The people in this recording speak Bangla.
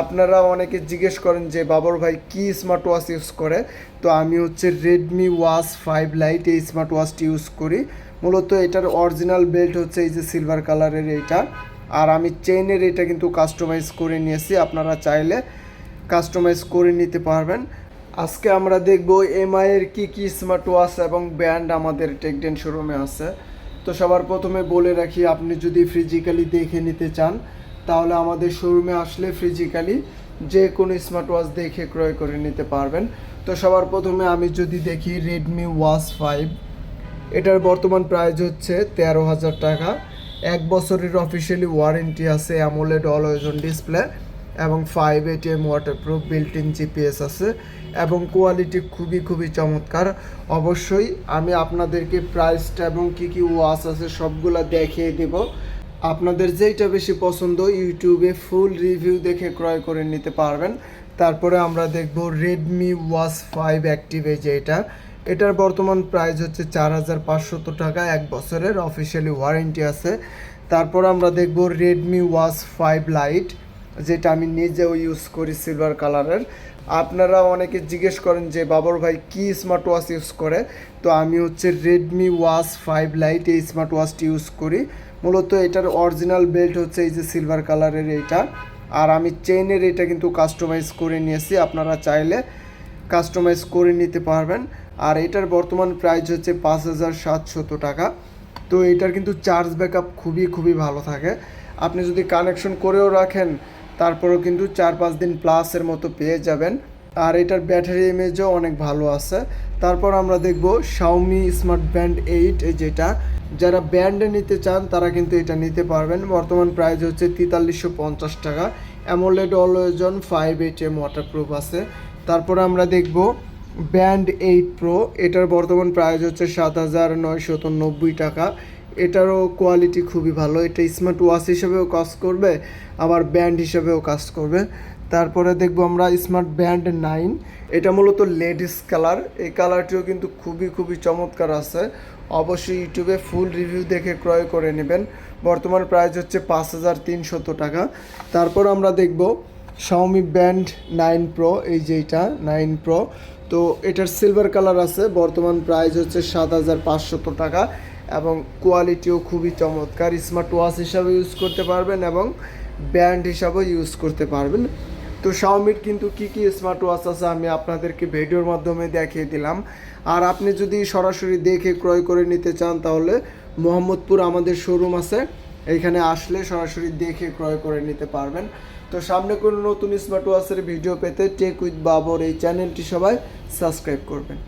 আপনারা অনেকে জিজ্ঞেস করেন যে, বাবর ভাই, কি স্মার্ট ওয়াচ ইউজ করে? তো আমি হচ্ছে রেডমি ওয়াচ ফাইভ লাইট এই স্মার্ট ওয়াচটি ইউজ করি। মূলত এটার অরিজিনাল বেল্ট হচ্ছে এই যে সিলভার কালারের এইটা। আর আমি চেইনের এটা কিন্তু কাস্টমাইজ করে নিয়েছি। আপনারা চাইলে কাস্টমাইজ করে নিতে পারবেন। আজকে আমরা দেখব এমআই এর কি কি স্মার্ট ওয়াচ এবং ব্যান্ড আমাদের টেকডেন শোরুমে আছে। তো সবার প্রথমে বলে রাখি, আপনি যদি ফিজিক্যালি দেখে নিতে চান তাহলে আমাদের শোরুমে আসলে ফিজিক্যালি যে কোনো স্মার্ট ওয়াচ দেখে ক্রয় করে নিতে পারবেন। তো সবার প্রথমে আমি যদি দেখি রেডমি ওয়াচ ফাইভ এটার বর্তমান প্রাইস হচ্ছে তেরো হাজার টাকা। এক বছরের অফিসিয়ালি ওয়ারেন্টি আছে অ্যামোলেড অলওয়েজন ডিসপ্লে এবং five ATM waterproof built in GPS আছে এবং কোয়ালিটি খুবই খুবই চমৎকার। অবশ্যই আমি আপনাদেরকে প্রাইসটা এবং কী কী ওয়াচ আছে সবগুলা দেখিয়ে দেব। আপনাদের যেইটা বেশি পছন্দ, ইউটিউবে ফুল রিভিউ দেখে ক্রয় করে নিতে পারবেন। তারপরে আমরা দেখব রেডমি ওয়াচ ফাইভ অ্যাক্টিভ এই এটার বর্তমান প্রাইস হচ্ছে চার হাজার পাঁচশত টাকা, এক বছরের অফিসিয়ালি ওয়ারেন্টি আছে। তারপর আমরা দেখব রেডমি ওয়াচ ফাইভ লাইট যেটা আমি নিজেও ইউজ করি সিলভার কালারের আপনারা অনেকে জিজ্ঞেস করেন যে, বাবর ভাই, কি স্মার্ট ওয়াচ ইউজ করে? তো আমি হচ্ছে রেডমি ওয়াচ ফাইভ লাইট এই স্মার্ট ওয়াচটি ইউজ করি। মূলত এটার অরিজিনাল বেল্ট হচ্ছে এই যে সিলভার কালারের এইটা। আর আমি চেইনের এটা কিন্তু কাস্টমাইজ করে নিয়েছি। আপনারা চাইলে কাস্টমাইজ করে নিতে পারবেন। আর এটার বর্তমান প্রাইস হচ্ছে পাঁচ হাজার সাতশত টাকা। তো এটার কিন্তু চার্জ ব্যাকআপ খুবই খুবই ভালো থাকে। আপনি যদি কানেকশন করেও রাখেন তারপরেও কিন্তু চার পাঁচ দিন প্লাসের মতো পেয়ে যাবেন। আর এটার ব্যাটারি ইমেজও অনেক ভালো আছে। তারপর আমরা দেখব শাওমি স্মার্ট ব্যান্ড এইট যেটা। যারা ব্যান্ডে নিতে চান, তারা কিন্তু এটা নিতে পারবেন। বর্তমান প্রাইস হচ্ছে তেতাল্লিশশো পঞ্চাশ টাকা। AMOLED always on five ATM waterproof আছে। তারপর আমরা দেখব ব্যান্ড এইট প্রো এটার বর্তমান প্রাইস হচ্ছে সাত হাজার নয়শত নব্বই টাকা। এটারও কোয়ালিটি খুবই ভালো। এটা স্মার্ট ওয়াচ হিসেবেও কাজ করবে, আবার ব্যান্ড হিসেবেও কাজ করবে। তারপরে দেখব আমরা স্মার্ট ব্যান্ড নাইন এটা মূলত লেডিস কালার এই কালারটিও কিন্তু খুবই খুবই চমৎকার আছে। অবশ্যই ইউটিউবে ফুল রিভিউ দেখে ক্রয় করে নেবেন। বর্তমান প্রাইস হচ্ছে পাঁচ হাজার তিনশত টাকা। তারপর আমরা দেখব শাওমি ব্যান্ড নাইন প্রো এই যে এটা নাইন প্রো তো এটার সিলভার কালার আছে। বর্তমান প্রাইস হচ্ছে সাত হাজার পাঁচশত টাকা। এবং কোয়ালিটিও খুবই চমৎকার। স্মার্ট ওয়াচ হিসাবে ইউজ করতে পারবেন এবং ব্যান্ড হিসাবেও ইউজ করতে পারবেন। তো শাওমির কিন্তু কি কি স্মার্ট ওয়াচ আছে আমি আপনাদেরকে ভিডিওর মাধ্যমে দেখিয়ে দিলাম। আর আপনি যদি সরাসরি দেখে ক্রয় করে নিতে চান তাহলে মোহাম্মদপুর আমাদের শোরুম আছে। এখানে আসলে সরাসরি দেখে ক্রয় করে নিতে পারবেন। তো সামনে কোনো নতুন স্মার্ট ওয়াচের ভিডিও পেতে টেক উইথ বাবর এই চ্যানেলটি সবাই সাবস্ক্রাইব করবেন।